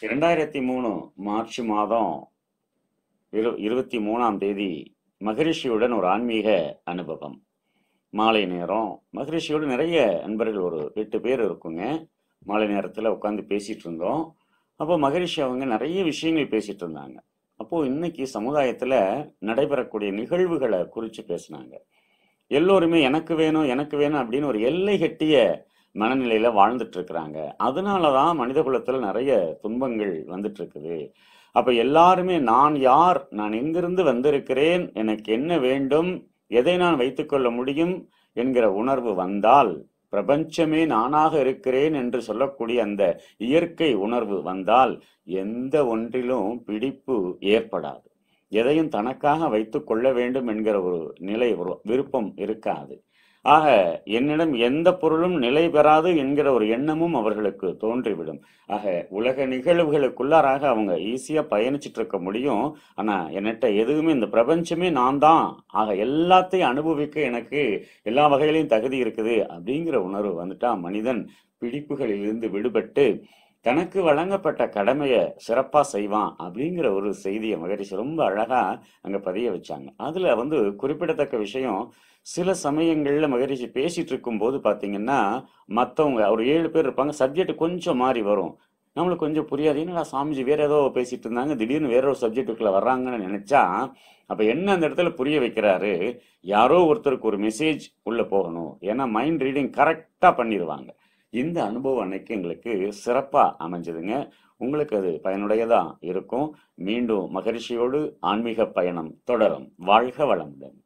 இரண்டாயிரத்தி மூணு மார்ச் மாதம் இரு இருபத்தி மூணாம் தேதி மகரிஷியுடன் ஒரு ஆன்மீக அனுபவம். மாலை நேரம். மகரிஷியோடு நிறைய நண்பர்கள் ஒரு எட்டு பேர் இருக்குங்க. மாலை நேரத்தில் உட்காந்து பேசிகிட்டு இருந்தோம். அப்போ மகரிஷி அவங்க நிறைய விஷயங்கள் பேசிகிட்டு இருந்தாங்க. அப்போது இன்னைக்கு சமுதாயத்தில் நடைபெறக்கூடிய நிகழ்வுகளை குறித்து பேசினாங்க. எல்லோருமே எனக்கு வேணும் எனக்கு வேணும் அப்படின்னு ஒரு எல்லை கட்டிய மனநிலையில வாழ்ந்துட்டு இருக்கிறாங்க அதனால தான் மனித குலத்தில் நிறைய துன்பங்கள் வந்துட்டு இருக்குது அப்ப எல்லாருமே நான் யார்? நான் எங்கிருந்து வந்திருக்கிறேன்? எனக்கு என்ன வேண்டும்? எதை நான் வைத்துக்கொள்ள முடியும்? என்கிற உணர்வு வந்தால் பிரபஞ்சமே நானாக இருக்கிறேன் என்று சொல்லக்கூடிய அந்த இயற்கை உணர்வு வந்தால் எந்த ஒன்றிலும் பிடிப்பு ஏற்படாது. எதையும் தனக்காக வைத்துக் கொள்ள வேண்டும் என்கிற ஒரு நிலை ஒரு விருப்பம் இருக்காது. ஆக என்னிடம் எந்த பொருளும் நிலை பெறாது என்கிற ஒரு எண்ணமும் அவர்களுக்கு தோன்றிவிடும். ஆக உலக நிகழ்வுகளுக்குள்ளாராக அவங்க ஈஸியாக பயணிச்சுட்டு இருக்க முடியும். ஆனா என்னட்ட எதுவுமே இந்த பிரபஞ்சமே நான் தான். ஆக எல்லாத்தையும் அனுபவிக்க எனக்கு எல்லா வகையிலையும் தகுதி இருக்குது அப்படிங்கிற உணர்வு வந்துட்டா மனிதன் பிடிப்புகளிலிருந்து விடுபட்டு தனக்கு வழங்கப்பட்ட கடமையை சிறப்பாக செய்வான் அப்படிங்கிற ஒரு செய்தியை மகரிஷி ரொம்ப அழகாக அங்கே பதிய வச்சாங்க. அதில் வந்து குறிப்பிடத்தக்க விஷயம் சில சமயங்களில் மகரிஷி பேசிகிட்டு இருக்கும்போது பார்த்தீங்கன்னா மற்றவங்க ஒரு ஏழு பேர் இருப்பாங்க சப்ஜெக்ட் கொஞ்சம் மாறி வரும். நம்மளுக்கு கொஞ்சம் புரியாது. என்னடா சாமிஜி வேற ஏதோ பேசிட்டு இருந்தாங்க திடீர்னு வேற ஒரு சப்ஜெக்டுக்குள்ள வர்றாங்கன்னு நினைச்சா அப்ப என்ன அந்த இடத்துல புரிய வைக்கிறாரு? யாரோ ஒருத்தருக்கு ஒரு மெசேஜ் உள்ள போகணும். ஏன்னா மைண்ட் ரீடிங் கரெக்டா பண்ணிடுவாங்க இந்த அனுபவம் அன்னைக்கு எங்களுக்கு சிறப்பாக அமைஞ்சதுங்க. உங்களுக்கு அது பயனுடையதாக இருக்கும். மீண்டும் மகரிஷியோடு ஆன்மீக பயணம் தொடரும். வாழ்க வளமுடன்.